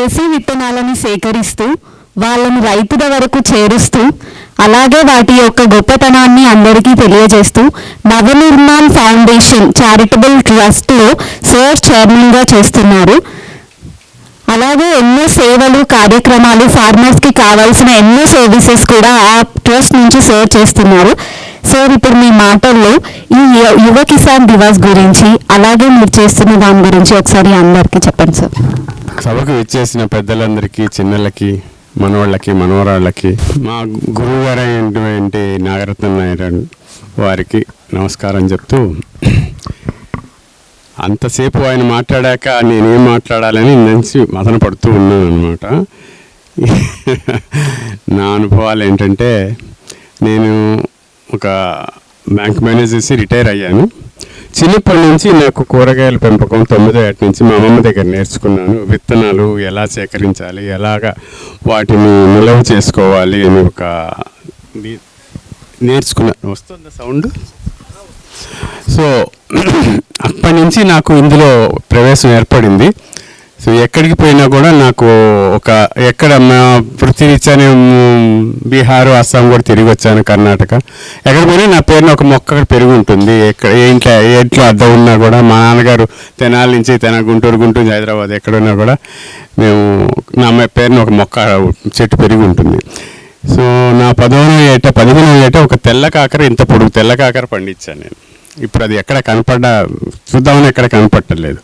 దేశీ విత్తనాలను సేకరిస్తూ వాళ్ళను రైతుల వరకు చేరుస్తూ అలాగే వాటి యొక్క గొప్పతనాన్ని అందరికీ తెలియజేస్తూ నవనిర్మాణ్ ఫౌండేషన్ చారిటబుల్ ట్రస్ట్లో సార్ చైర్మన్గా చేస్తున్నారు. అలాగే ఎన్నో సేవలు కార్యక్రమాలు ఫార్మర్స్కి కావాల్సిన ఎన్నో సర్వీసెస్ కూడా ఆ ట్రస్ట్ నుంచి సేవ్ చేస్తున్నారు. సార్ ఇప్పుడు మీ మాటల్లో ఈ యువ- యువ కిసాన్ దివాస్ గురించి అలాగే మీరు చేస్తున్న దాని గురించి ఒకసారి అందరికీ చెప్పండి సార్. సభకు ఇచ్చేసిన పెద్దలందరికీ చిన్నలకి మనవాళ్ళకి మనవరాళ్ళకి మా గురువు గారు అయినటువంటి నాగరత్న నాయుడు వారికి నమస్కారం చెప్తూ అంతసేపు ఆయన మాట్లాడాక నేనేం మాట్లాడాలని మంచి మదన పడుతూ ఉన్నాను అనమాట నా అనుభవాలు ఏంటంటే నేను ఒక బ్యాంక్ మేనేజర్సి రిటైర్ అయ్యాను. చిన్నప్పటి నుంచి నాకు కూరగాయల పెంపకం తొమ్మిదో ఏట నుంచి మా అమ్మమ్మ దగ్గర నేర్చుకున్నాను. విత్తనాలు ఎలా సేకరించాలి ఎలాగ వాటిని నిల్వ చేసుకోవాలి అని ఒక నేర్చుకున్నాను వస్తుందా సౌండ్? సో అప్పటి నుంచి నాకు ఇందులో ప్రవేశం ఏర్పడింది. సో ఎక్కడికి పోయినా కూడా నాకు ఒక ఎక్కడ మా నేను బీహార్ అస్సాం కూడా తిరిగి వచ్చాను కర్ణాటక. ఎక్కడ పోయినా నా పేరున ఒక మొక్క పెరిగి ఉంటుంది. ఎక్కడ ఏ ఇంట్లో అర్థం ఇంట్లో అద్దం ఉన్నా కూడా మా నాన్నగారు తెనాలి నుంచి తెన గుంటూరు గుంటూరు హైదరాబాద్ ఎక్కడున్నా కూడా మేము నా అమ్మాయి పేరున ఒక మొక్క చెట్టు పెరిగి ఉంటుంది. సో నా పదవనో ఏట పదిహేనో ఏట ఒక తెల్ల కాకర ఇంత పొడుగు తెల్ల కాకర పండించాను నేను. ఇప్పుడు అది ఎక్కడ కనపడ్డా చూద్దామని ఎక్కడ కనపట్టలేదు.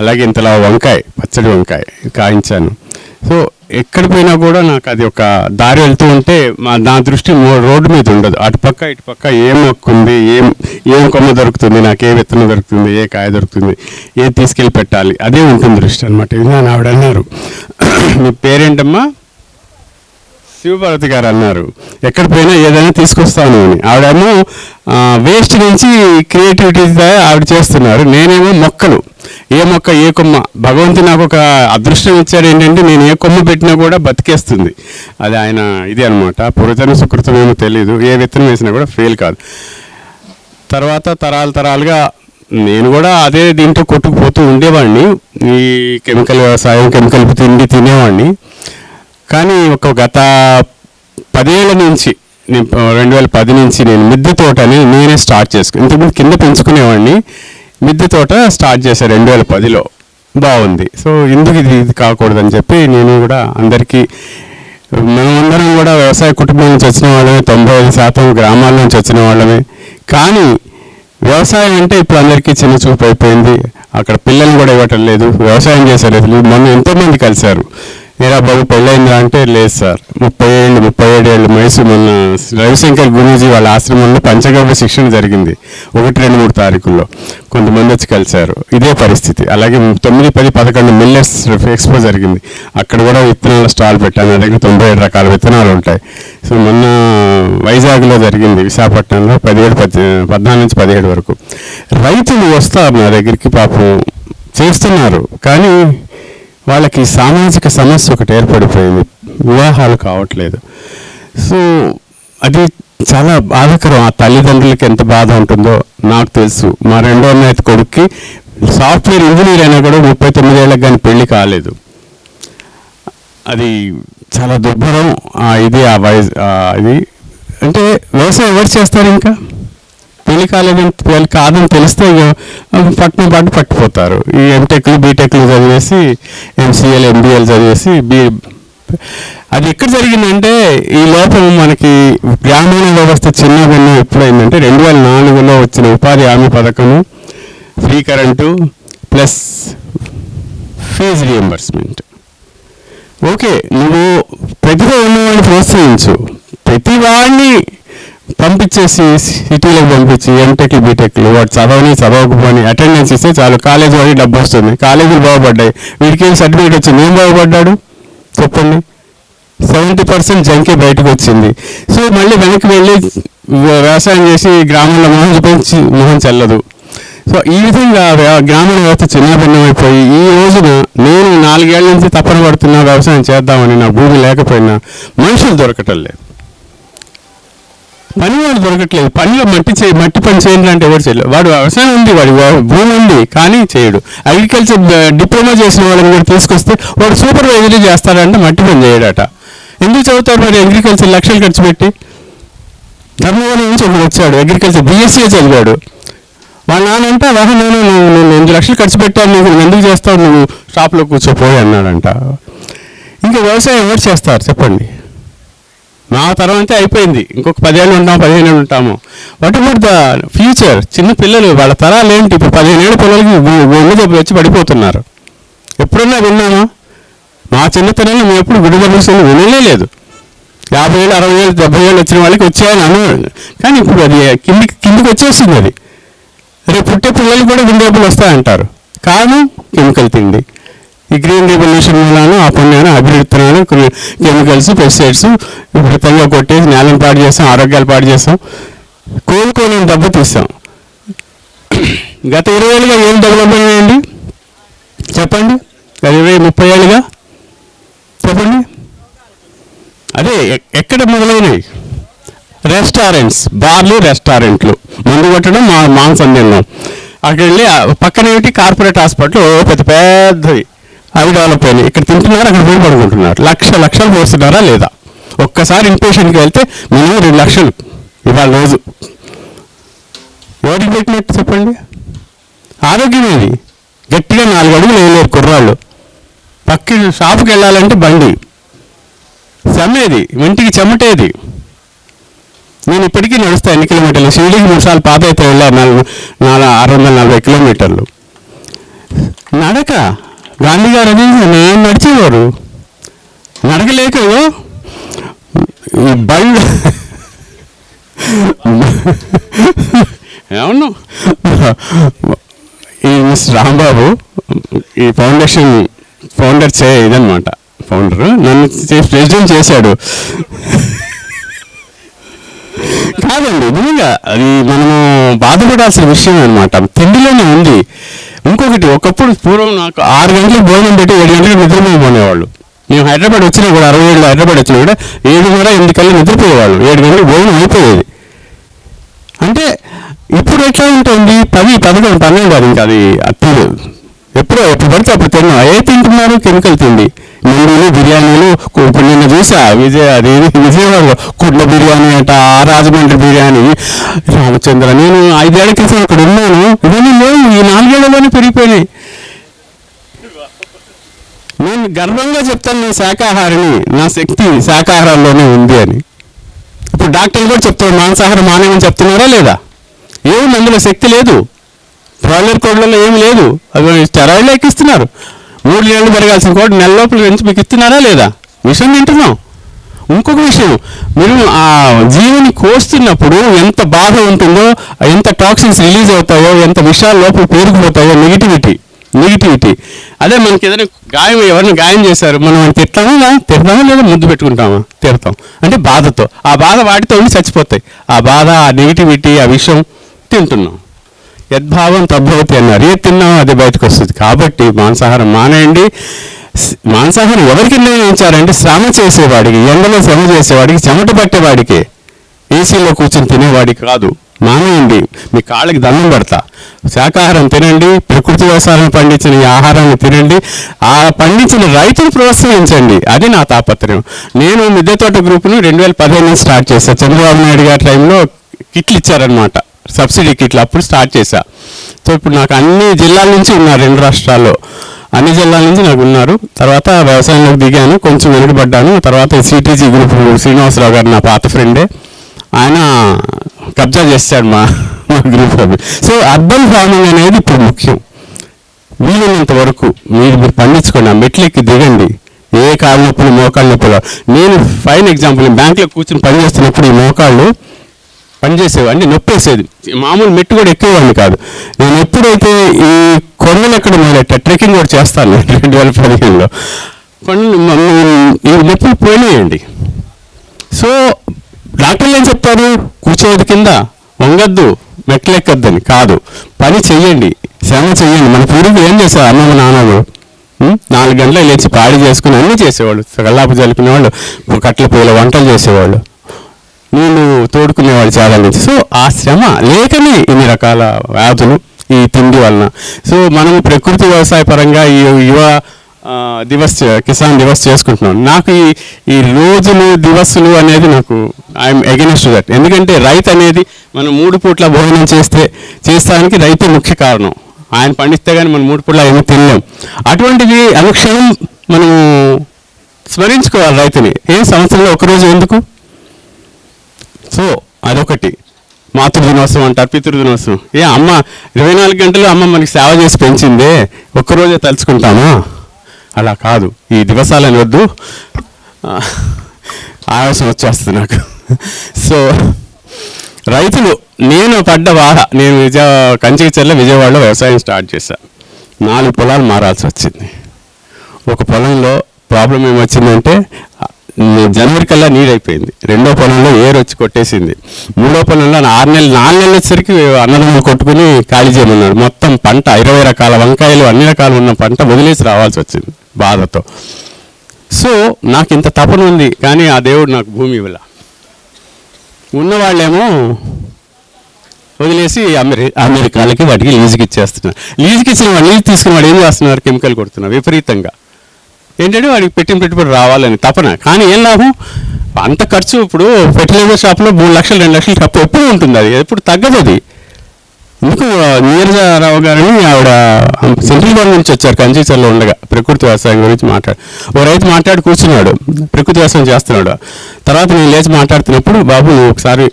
అలాగే ఇంతలా వంకాయ పచ్చడి వంకాయ కాయించాను. సో ఎక్కడ పోయినా కూడా నాకు అది ఒక దారి వెళ్తూ ఉంటే మా నా దృష్టి రోడ్డు మీద ఉండదు. అటుపక్క ఇటుపక్క ఏం మొక్కుంది ఏం ఏం కొమ్మ దొరుకుతుంది నాకు ఏ విత్తనం దొరుకుతుంది ఏ కాయ దొరుకుతుంది ఏ తీసుకెళ్ళి పెట్టాలి అదే ఉంటుంది దృష్టి అనమాట ఇది నా ఆవిడ అన్నారు. మీ పేరేంటమ్మా? శివభారతి గారు అన్నారు ఎక్కడ పోయినా ఏదైనా తీసుకొస్తాను అని. ఆవిడేమో వేస్ట్ నుంచి క్రియేటివిటీ ఆవిడ చేస్తున్నారు. నేనేమో మొక్కలు. ఏ మొక్క ఏ కొమ్మ. భగవంతుడు నాకు ఒక అదృష్టం ఇచ్చాడు ఏంటంటే నేను ఏ కొమ్మ పెట్టినా కూడా బతికేస్తుంది. అది ఆయన ఇది అనమాట పురతన సుకృతం ఏమో తెలియదు ఏ విత్తనం వేసినా కూడా ఫెయిల్ కాదు. తర్వాత తరాలు తరాలుగా నేను కూడా అదే దీంట్లో కొట్టుకుపోతూ ఉండేవాడిని. ఈ కెమికల్ వ్యవసాయం కెమికల్ తిండి తినేవాడిని. కానీ ఒక గత పదేళ్ళ నుంచి నేను రెండు వేల పది నుంచి నేను మిద్దె తోటని నేనే స్టార్ట్ చేసుకుని ఇంతకుముందు కింద పెంచుకునేవాడిని. మిద్దె తోట స్టార్ట్ చేశాను రెండు వేల పదిలో బాగుంది. సో ఎందుకు ఇది ఇది కాకూడదని చెప్పి నేను కూడా అందరికీ మనమందరం కూడా వ్యవసాయ కుటుంబం నుంచి వచ్చిన వాళ్ళమే తొంభై ఐదు శాతం గ్రామాల నుంచి వచ్చిన వాళ్ళమే. కానీ వ్యవసాయం అంటే ఇప్పుడు అందరికీ చిన్న చూపు అయిపోయింది. అక్కడ పిల్లలు కూడా ఇవ్వటం లేదు. వ్యవసాయం చేసే లేదు. మొన్న ఎంతోమంది కలిశారు. మీరా బాబు పెళ్ళైందా అంటే లేదు సార్. ముప్పై ఏళ్ళు ముప్పై ఏడు ఏళ్ళు వయసు మొన్న రవిశంకర్ గురూజీ వాళ్ళ ఆశ్రమంలో పంచగవ్య శిక్షణ జరిగింది. ఒకటి రెండు మూడు తారీఖుల్లో కొంతమంది వచ్చి కలిశారు. ఇదే పరిస్థితి. అలాగే తొమ్మిది పది పదకొండు మిల్లెట్స్ ఎక్స్పో జరిగింది. అక్కడ కూడా విత్తనాల స్టాల్ పెట్టాను నా దగ్గర తొంభై ఏడు రకాల విత్తనాలు ఉంటాయి. సో మొన్న వైజాగ్లో జరిగింది. విశాఖపట్నంలో పదిహేడు పది పద్నాలుగు నుంచి పదిహేడు వరకు. రైతులు వస్తారు నా దగ్గరికి పాపం. చేస్తున్నారు. కానీ వాళ్ళకి సామాజిక సమస్య ఒకటి ఏర్పడిపోయింది. వివాహాలు కావట్లేదు. సో అది చాలా బాధాకరం. ఆ తల్లిదండ్రులకి ఎంత బాధ ఉంటుందో నాకు తెలుసు. మా రెండో అన్నయ్య కొడుక్కి సాఫ్ట్వేర్ ఇంజనీర్ అయినా కూడా ముప్పై తొమ్మిదేళ్ళకి కానీ పెళ్ళి కాలేదు. అది చాలా దుర్భరం. ఇది ఆ వయసు ఇది. అంటే వ్యవసాయం ఎవరు చేస్తారు ఇంకా? పెళ్ళి కాలేదని పెళ్ళి కాదని తెలిస్తే పట్టిన పాటు పట్టిపోతారు. ఈ ఎంటెక్లు బీటెక్లు చదివేసి ఎంసీఎల్ ఎంబీఎల్ చదివేసి బీ అది ఎక్కడ జరిగిందంటే ఈ లోపం మనకి గ్రామీణ వ్యవస్థ చిన్న భిన్నం ఎప్పుడైందంటే రెండు వేల నాలుగులో వచ్చిన ఉపాధి హామీ పథకము free current plus fees reimbursement. Okay నువ్వు ప్రతిభ ఉన్నవాడిని ప్రోత్సహించు. ప్రతి వాడిని పంపించేసి సిటీలకు పంపించి ఎంటెక్లు బీటెక్లు వాడు చదవని చదవకపోని అటెండెన్స్ ఇస్తే చాలు. కాలేజ్ వాడి డబ్బు వస్తుంది. కాలేజీలు బాగుపడ్డాయి. వీడికి ఏం సర్టిఫికేట్ వచ్చింది? ఏం బాగుపడ్డాడు? చెప్పండి. సెవెంటీ పర్సెంట్ జంకే బయటకు వచ్చింది. సో మళ్ళీ వెనక్కి వెళ్ళి వ్యవసాయం చేసి గ్రామంలో మొహం చూపించి మొహం చెల్లదు. సో ఈ విధంగా గ్రామీణ వ్యవస్థ చిన్నభిన్నమైపోయి ఈ రోజున నేను నాలుగేళ్ళ నుంచి తప్పన పడుతున్నా వ్యవసాయం చేద్దామని నా భూమి లేకపోయినా మనుషులు దొరకటం లేదు. పని వాడు దొరకట్లేదు. పనిలో మట్టి చేయి మట్టి పని చేయండి అంటే ఎవరు చేయలేదు. వాడు వ్యవసాయం ఉంది వాడి భూమి ఉంది కానీ చేయడు. అగ్రికల్చర్ డిప్లొమా చేసిన వాళ్ళని కూడా తీసుకొస్తే వాడు సూపర్వైజరీ చేస్తాడంటే మట్టి పని చేయడట. ఎందుకు చదువుతారు మరి అగ్రికల్చర్ లక్షలు ఖర్చు పెట్టి? ధర్మవరం నుంచి ఒకడు వచ్చాడు అగ్రికల్చర్ బీఎస్సీ చదివాడు. వాళ్ళ నాన్న అంటే వాహన నేను నువ్వు నేను ఎనిమిది లక్షలు ఖర్చు పెట్టాను నువ్వు నువ్వు ఎందుకు చేస్తావు? నువ్వు షాప్లో కూర్చోపోయి అన్నాడంట. ఇంకా వ్యవసాయం ఎవరు చేస్తారు? చెప్పండి. మా తరం అంతే అయిపోయింది. ఇంకొక పదిహేను ఉంటాం పదిహేను ఏళ్ళు ఉంటాము. వాట్ అబౌట్ ద ఫ్యూచర్ చిన్న పిల్లలు వాళ్ళ తరాలు ఏంటి? ఇప్పుడు పదిహేను ఏళ్ళ పిల్లలకి గుండె జబ్బులు వచ్చి పడిపోతున్నారు. ఎప్పుడన్నా విన్నామా మా చిన్నతనంలో మేము ఎప్పుడు గుడి విషయంలో వినలే లేదు. యాభై ఏళ్ళు అరవై ఏళ్ళు డెబ్బై ఏళ్ళు వచ్చిన వాళ్ళకి వచ్చాయని అన్నాడు కానీ ఇప్పుడు అది కిందికి కిందికి వచ్చేసింది అది. రేపు పుట్టే పిల్లలు కూడా గుండె జబ్బులు వస్తాయంటారు. కారణం కెమికల్ తిండి. ఈ గ్రీన్ రెవల్యూషన్ వలన ఆ పుణ్యాన్ని అభివృద్ధి కెమికల్స్ పెస్టిసైడ్స్ విపరీతంగా కొట్టేసి నేలను పాడు చేస్తాం ఆరోగ్యాలు పాడు చేస్తాం కోలుకోలేని దెబ్బ తీస్తాం గత ఇరవై ఏళ్ళుగా ఏం డెవలప్మెంట్ అయ్యండి చెప్పండి. గత ఇరవై ముప్పై ఏళ్ళుగా? చెప్పండి. అదే ఎక్కడ మొదలైనవి? రెస్టారెంట్స్ బార్లు రెస్టారెంట్లు మందు కొట్టడం మా మాంసం తిన్నాం అక్కడికి వెళ్ళి పక్కన ఏమిటి? కార్పొరేట్ హాస్పిటల్ ఓ పెద్ద పెద్దవి అవి డెవలప్ అయినాయి ఇక్కడ తింటున్నారు? అక్కడ పోయి పడుకుంటున్నారు? లక్ష లక్షలు పోస్తున్నారా లేదా? ఒక్కసారి ఇన్పేషెంట్కి వెళ్తే మినిమం రెండు లక్షలు ఇవాళ రోజు. ఎవరికి పెట్టినట్టు చెప్పండి? ఆరోగ్యం ఏది? గట్టిగా నాలుగు అడుగులు వేయలేరు కుర్రాళ్ళు. పక్కి షాపుకి వెళ్ళాలంటే బండి. సమ్మేది ఇంటికి చెమటేది నేను ఇప్పటికీ నడుస్తా ఎన్ని కిలోమీటర్లు? షిరిడీకి మూడుసార్లు పాత అయితే వెళ్ళాను నాలుగు నాలుగు ఆరు వందల నలభై కిలోమీటర్లు. నడక. గాంధీ గారు అది నేను నడిచేవారు. నడకలేక ఇగో బండ్ ఏమన్నా? ఈ మిస్ రాంబాబు ఈ ఫౌండేషన్ ఫౌండర్ చే ఇదనమాట ఫౌండర్ నన్ను ప్రెసిడెంట్ చేశాడు. కాదండి నిజంగా అది మనము బాధపడాల్సిన విషయం అనమాట తిండిలోనే ఉంది. ఇంకొకటి ఒకప్పుడు పూర్వం నాకు ఆరు గంటలకు భోజనం పెట్టి ఏడు గంటలకు నిద్రపోయేవాళ్ళు మేము హైదరాబాద్ వచ్చినా కూడా అరవై ఏళ్ళు హైదరాబాద్ వచ్చినా కూడా ఏడున్నర ఎనిమిది కల్లా నిద్రపోయేవాళ్ళు. ఏడు గంటలకు భోజనం అయిపోయేది. అంటే ఇప్పుడు ఎట్లా ఉంటుంది? పది పదకొండు పన్నెండు అది ఇంకా అది అప్పుడు ఎప్పుడో ఎప్పుడు పడితే అప్పుడు తిన్నాం. ఏ తింటున్నారు? కెమికల్ తిండి. మండీలు బిర్యానీలు నిన్న చూసా విజయ అది ఇది విజయవాడలో. కుడ్ల బిర్యానీ అంట ఆ రాజమండ్రి బిర్యానీ. రామచంద్ర నేను ఐదేళ్ళ క్రితం అక్కడ ఉన్నాను. ఇవన్నీ లేవు. ఈ నాలుగేళ్ళలోనే పెరిగిపోయినాయి. నేను గర్వంగా చెప్తాను నేను శాకాహారిని నా శక్తి శాకాహారాల్లోనే ఉంది అని. ఇప్పుడు డాక్టర్లు కూడా చెప్తారు మాంసాహారం మానేమని చెప్తున్నారా లేదా? ఏమి అందులో శక్తి లేదు. బ్రాయిలర్ కోడ్లలో ఏమి లేదు. అవి స్టెరాయిడ్లు ఎక్కిస్తున్నారు. మూడు నెలలు పెరగాల్సిన కోడ్ నెల లోపల పెంచి మీకు ఇస్తున్నారా లేదా? విషయం తింటున్నాం ఇంకొక విషయం మీరు ఆ జీవిని కోస్తున్నప్పుడు ఎంత బాధ ఉంటుందో ఎంత టాక్సిన్స్ రిలీజ్ అవుతాయో ఎంత విషయాల లోపల పేరుకుపోతాయో నెగిటివిటీ నెగిటివిటీ. అదే మనకి ఏదైనా గాయం ఎవరిని గాయం చేశారు మనం తిట్టామా తిడతామా తిడతామా లేదా ముద్దు పెట్టుకుంటామా? తిడతాం. అంటే బాధతో. ఆ బాధ వాటితో ఉండి చచ్చిపోతాయి. ఆ బాధ ఆ నెగిటివిటీ ఆ విషయం తింటున్నాం. యద్భావం తద్భవతి అన్నారు. ఏ తిన్నామో అది బయటకు వస్తుంది. కాబట్టి మాంసాహారం మానేయండి. మాంసాహారం ఎవరికి నిర్ణయించారంటే శ్రమ చేసేవాడికి ఎండలో శ్రమ చేసేవాడికి చెమట పట్టేవాడికి ఏసీలో కూర్చొని తినేవాడికి కాదు. మానేయండి. మీ కాళ్ళకి దండం పెడతా. శాకాహారం తినండి ప్రకృతి వ్యవసాయం పండించిన ఈ ఆహారాన్ని తినండి. ఆ పండించిన రైతును ప్రోత్సహించండి. అది నా తాపత్రయం. నేను మిద్దె తోట గ్రూప్ను రెండు వేల పదిహేను స్టార్ట్ చేశాను చంద్రబాబు నాయుడు గారి టైంలో కిట్లు ఇచ్చారనమాట సబ్సిడీ కిట్లు అప్పుడు స్టార్ట్ చేశా. సో ఇప్పుడు నాకు అన్ని జిల్లాల నుంచి ఉన్నారు రెండు రాష్ట్రాల్లో. అన్ని జిల్లాల నుంచి నాకు ఉన్నారు. తర్వాత వ్యవసాయంలోకి దిగాను కొంచెం వెనుకబడ్డాను. తర్వాత సిటీజీ గ్రూప్ శ్రీనివాసరావు గారు నా పాత ఫ్రెండే. ఆయన కబ్జా చేస్తాడు మా మా గ్రూప్ సో అర్బన్ ఫార్మింగ్ అనేది ఇప్పుడు ముఖ్యం. వీలైనంత వరకు మీరు మీరు పండించుకోండి ఆ మెట్లెక్కి దిగండి. ఏ కాళ్ళ నొప్పులు మోకాళ్ళ నొప్పులు. నేను ఫైన్ ఎగ్జాంపుల్ బ్యాంక్లో కూర్చొని పని చేస్తున్నప్పుడు ఈ మోకాళ్ళు పనిచేసేవి అంటే నొప్పేసేది. మామూలు మెట్టు కూడా ఎక్కేవాడిని కాదు. నేను ఎప్పుడైతే ఈ కొండలు ఎక్కడ మొదలెట్ట ట్రెక్కింగ్ కూడా చేస్తాను రెండు వేల పదిహేనులో. కొండలు ఈ నొప్పులు పోయినాయండి. సో డాక్టర్లు ఏం చెప్తారు? కూర్చోవద్దు కింద వంగద్దు మెట్లు ఎక్కద్దని కాదు. పని చెయ్యండి శ్రమ చెయ్యండి. మన పూర్వీకులు ఏం చేశారు అమ్మమ్మ నాన్నలు? నాలుగు గంటలు లేచి పాడి చేసుకుని అన్నీ చేసేవాళ్ళు. కల్లాపు జలిపిన వాళ్ళు కట్టెల పూల వంటలు చేసేవాళ్ళు. నీళ్ళు తోడుకునేవాళ్ళు చాలా నుంచి సో ఆ శ్రమ లేకనే ఇన్ని రకాల వ్యాధులు ఈ తిండి వలన. సో మనం ప్రకృతి వ్యవసాయ పరంగా ఈ యువ దివస్ కిసాన్ దివస్ చేసుకుంటున్నాం. నాకు ఈ ఈ రోజులు దివస్సులు అనేది నాకు ఐఎమ్ అగెనిస్ట్ దట్ ఎందుకంటే రైతు అనేది మనం మూడు పూట్ల భోజనం చేస్తే చేస్తానికి రైతు ముఖ్య కారణం. ఆయన పండిస్తే కానీ మనం మూడు పూట్ల ఏమీ తినలేం. అటువంటిది అనుక్షణం మనము స్మరించుకోవాలి రైతుని. ఏ సంవత్సరంలో ఒకరోజు ఎందుకు? సో అదొకటి. మాతృ దినోత్సవం అంటారు పితృ దినోత్సవం ఏ అమ్మ ఇరవై నాలుగు గంటలు అమ్మ మనకి సేవ చేసి పెంచిందే ఒక్కరోజే తలుచుకుంటామా? అలా కాదు. ఈ దివసాలని వద్దు. ఆవేశం వచ్చేస్తుంది నాకు. సో రైతులు నేను పడ్డ బాధ నేను విజయ కంచికిచెర్ల విజయవాడలో వ్యవసాయం స్టార్ట్ చేశాను నాలుగు పొలాలు మారాల్సి వచ్చింది. ఒక పొలంలో ప్రాబ్లం ఏమొచ్చిందంటే జనవరి కల్లా నీరు అయిపోయింది రెండో పొలంలో ఏరు వచ్చి కొట్టేసింది. మూడో పొలంలో ఆరు నెలలు నాలుగు నెలలు వచ్చేసరికి అన్నదమ్ములు కొట్టుకుని ఖాళీ చేయమన్నాడు. మొత్తం పంట ఇరవై రకాల వంకాయలు అన్ని రకాలు ఉన్న పంట వదిలేసి రావాల్సి వచ్చింది బాధతో. సో నాకు ఇంత తపన ఉంది కానీ ఆ దేవుడు నాకు భూమి ఇవ్వాల. ఉన్నవాళ్ళేమో వదిలేసి అమెరి అమెరికాలకి వాటికి లీజుకి ఇచ్చేస్తున్నారు. లీజుకి ఇచ్చిన వాళ్ళు లీజు తీసుకుని వాడు ఏం చేస్తున్నారు? కెమికల్ కొడుతున్నారు విపరీతంగా. ఏంటంటే వాడికి పెట్టిన పెట్టుబడి రావాలని తపన. కానీ ఏం లాభం? అంత ఖర్చు ఇప్పుడు ఫెర్టిలైజర్ షాప్లో మూడు లక్షలు రెండు లక్షలు తప్పు ఎప్పుడు ఉంటుంది అది? ఎప్పుడు తగ్గదు అది. ఎందుకు నీరజరావు గారిని ఆవిడ సెంట్రల్ గవర్నమెంట్ నుంచి వచ్చారు కంచీచర్లో ఉండగా ప్రకృతి వ్యవసాయం గురించి మాట్లాడు ఓ రైతు మాట్లాడి కూర్చున్నాడు ప్రకృతి వ్యవసాయం చేస్తున్నాడు. తర్వాత నేను లేచి మాట్లాడుతున్నప్పుడు బాబు నువ్వు ఒకసారి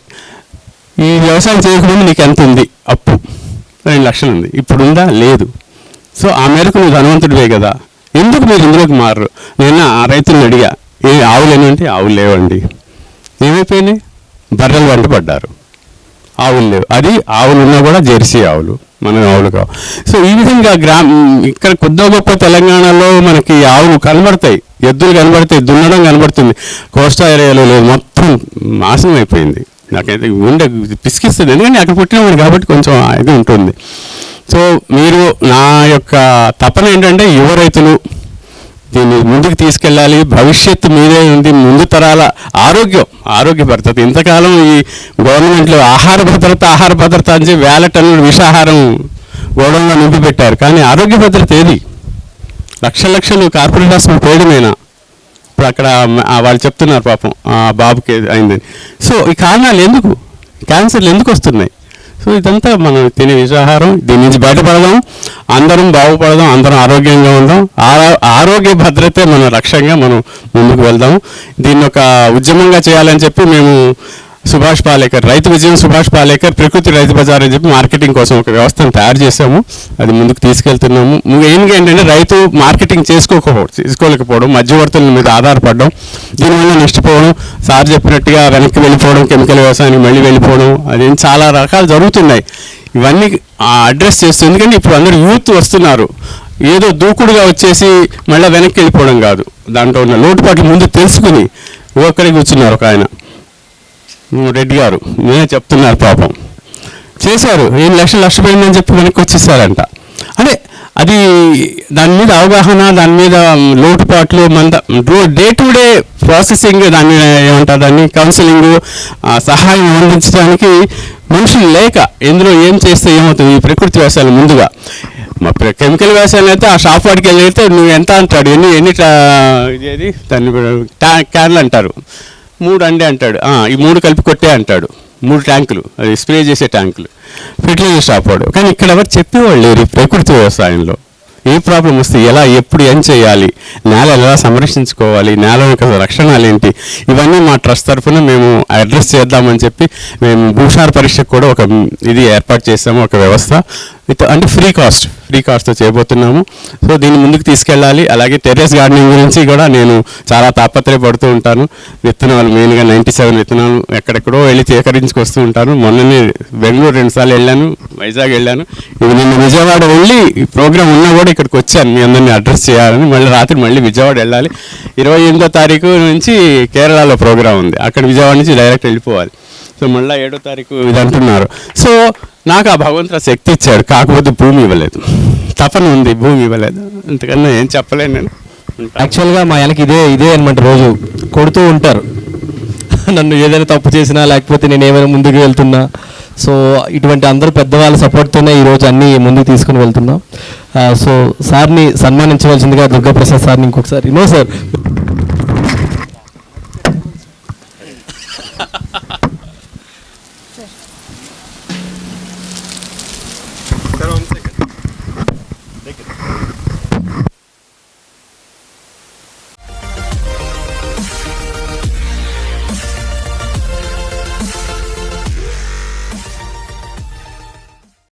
ఈ వ్యవసాయం చేయకముందు నీకు ఎంత ఉంది? అప్పు. రెండు లక్షలు ఉంది. ఇప్పుడు ఉందా లేదు. సో ఆ మేరకు నువ్వు ధనవంతుడివే కదా. ఎందుకు మీరు ఇందులోకి మారరు నేను ఆ రైతులను అడిగా ఏ ఆవులు ఏమంటే ఆవులు లేవండి. ఏమైపోయినాయి? బర్రెలు వంట పడ్డారు. ఆవులు లేవు. అది ఆవులు ఉన్నా కూడా జెర్సీ ఆవులు మన ఆవులు కావు. సో ఈ విధంగా గ్రామ ఇక్కడ కొద్దో గొప్ప తెలంగాణలో మనకి ఆవులు కనబడతాయి. ఎద్దులు కనబడతాయి దున్నడం కనబడుతుంది. కోస్టా ఏరియాలో లేదు. మొత్తం నాశనం అయిపోయింది. నాకైతే ఉండే పిసికిస్తుంది. ఎందుకంటే అక్కడ పుట్టినవాడు కాబట్టి కొంచెం ఇది ఉంటుంది. సో మీరు నా యొక్క తపన ఏంటంటే యువ రైతులు దీన్ని ముందుకు తీసుకెళ్ళాలి. భవిష్యత్తు మీదే ఉంది. ముందు తరాల ఆరోగ్యం ఆరోగ్య భద్రత. ఇంతకాలం ఈ గవర్నమెంట్లో ఆహార భద్రత ఆహార భద్రత అని వేల టన్నుల విషాహారం గోడంలో నింపి పెట్టారు. కానీ ఆరోగ్య భద్రత ఏది? లక్ష లక్షలు కార్పొరేట్ హాస్పిటల్ పోయడమేనా ఇప్పుడు అక్కడ వాళ్ళు చెప్తున్నారు పాపం ఆ బాబుకి అయిందని. సో ఈ కారణాలు ఎందుకు? క్యాన్సర్లు ఎందుకు వస్తున్నాయి? సో ఇదంతా మనం తినే విషాహారం. దీని నుంచి బయటపడదాం. అందరం బాగుపడదాం. అందరం ఆరోగ్యంగా ఉందాం. ఆరోగ్య భద్రతే మన లక్ష్యంగా మనం ముందుకు వెళ్దాం. దీన్ని ఒక ఉద్యమంగా చేయాలని చెప్పి మేము సుభాష్ పాలేకర్ రైతు విజయం సుభాష్ పాలేకర్ ప్రకృతి రైతు బజార్ అని చెప్పి మార్కెటింగ్ కోసం ఒక వ్యవస్థను తయారు చేసాము అది ముందుకు తీసుకెళ్తున్నాము. మెయిన్గా ఏంటంటే రైతు మార్కెటింగ్ చేసుకోకపోవడం చేసుకోలేకపోవడం మధ్యవర్తుల మీద ఆధారపడడం దీనివల్ల నష్టపోవడం సార్ చెప్పినట్టుగా వెనక్కి వెళ్ళిపోవడం కెమికల్ వ్యవసాయానికి మళ్ళీ వెళ్ళిపోవడం అది చాలా రకాలు జరుగుతున్నాయి. ఇవన్నీ అడ్రస్ చేస్తుంది ఎందుకంటే ఇప్పుడు అందరూ యూత్ వస్తున్నారు. ఏదో దూకుడుగా వచ్చేసి మళ్ళీ వెనక్కి వెళ్ళిపోవడం కాదు. దాంట్లో ఉన్న లోటుపాట్లు ముందు తెలుసుకుని ఒక్కడే కూర్చున్నారు ఒక ఆయన. రెడ్డి గారు. నేనే చెప్తున్నారు పాపం. చేశారు. ఏం లక్షలు నష్టపోయిందని చెప్పి వెనక్కి వచ్చేసారంట. అదే అది దాని మీద అవగాహన దాని మీద లోటుపాట్లు మన డే టు డే ప్రాసెసింగ్ దాన్ని ఏమంటారు దాన్ని? కౌన్సిలింగ్ సహాయం అందించడానికి మనుషులు లేక ఇందులో ఏం చేస్తే ఏమవుతుంది? ఈ ప్రకృతి వ్యవసాయాలు ముందుగా. మా కెమికల్ వ్యవసాయం అయితే ఆ షాప్ వాడికి వెళ్ళితే నువ్వు ఎంత అంటాడు? ఎన్ని ఎన్ని ఇదేది దాన్ని క్యాన్లు అంటారు. మూడు అండే అంటాడు. ఈ మూడు కలిపి కొట్టే అంటాడు. మూడు ట్యాంకులు. అది స్ప్రే చేసే ట్యాంకులు. ఫెర్టిలైజర్ షాప్ వాడు. కానీ ఇక్కడ ఎవరు చెప్పేవాళ్ళు లేరు ప్రకృతి వ్యవసాయంలో. ఏ ప్రాబ్లం వస్తే ఎలా ఎప్పుడు ఏం చేయాలి నేల ఎలా సంరక్షించుకోవాలి నేల యొక్క లక్షణాలు ఏంటి ఇవన్నీ మా ట్రస్ట్ తరఫున మేము అడ్రస్ చేద్దామని చెప్పి మేము భూషార పరీక్షకు కూడా ఒక ఇది ఏర్పాటు చేసాము ఒక వ్యవస్థ. విత్ అంటే ఫ్రీ కాస్ట్ ఫ్రీ కాస్ట్తో చేయబోతున్నాము. సో దీన్ని ముందుకు తీసుకెళ్ళాలి. అలాగే టెర్రస్ గార్డెనింగ్ గురించి కూడా నేను చాలా తాపత్రయపడుతూ ఉంటాను. విత్తనాలు మెయిన్గా నైంటీ సెవెన్ విత్తనాలు ఎక్కడెక్కడో వెళ్ళి సేకరించుకొస్తూ ఉంటాను. మొన్ననే బెంగళూరు రెండుసార్లు వెళ్ళాను వైజాగ్ వెళ్ళాను. ఇవి నిన్న విజయవాడ వెళ్ళి ప్రోగ్రామ్ ఉన్నా కూడా ఇక్కడికి వచ్చాను. మీ అందరినీ అడ్రస్ చేయాలని. మళ్ళీ రాత్రి మళ్ళీ విజయవాడ వెళ్ళాలి. ఇరవై ఎనిమిదో తారీఖు నుంచి కేరళలో ప్రోగ్రామ్ ఉంది. అక్కడ విజయవాడ నుంచి డైరెక్ట్ వెళ్ళిపోవాలి. సో మళ్ళీ ఏడో తారీఖు ఇది అంటున్నారు సో నాకు ఆ భగవంతుడు శక్తి ఇచ్చాడు కాకపోతే భూమి ఇవ్వలేదు. తపన ఉంది భూమి ఇవ్వలేదు. అంతకన్నా ఏం చెప్పలేను నేను. యాక్చువల్గా మా వెనక ఇదే ఇదే అనమాట రోజు. కొడుతూ ఉంటారు. నన్ను ఏదైనా తప్పు చేసినా లేకపోతే నేను ఏమైనా ముందుకు వెళ్తున్నా. సో ఇటువంటి అందరు పెద్దవాళ్ళ సపోర్ట్తోనే ఈరోజు అన్నీ ముందుకు తీసుకుని వెళ్తున్నాం. సో సార్ని సన్మానించవలసిందిగా దుర్గాప్రసాద్ సార్ని ఇంకొకసారి. No sir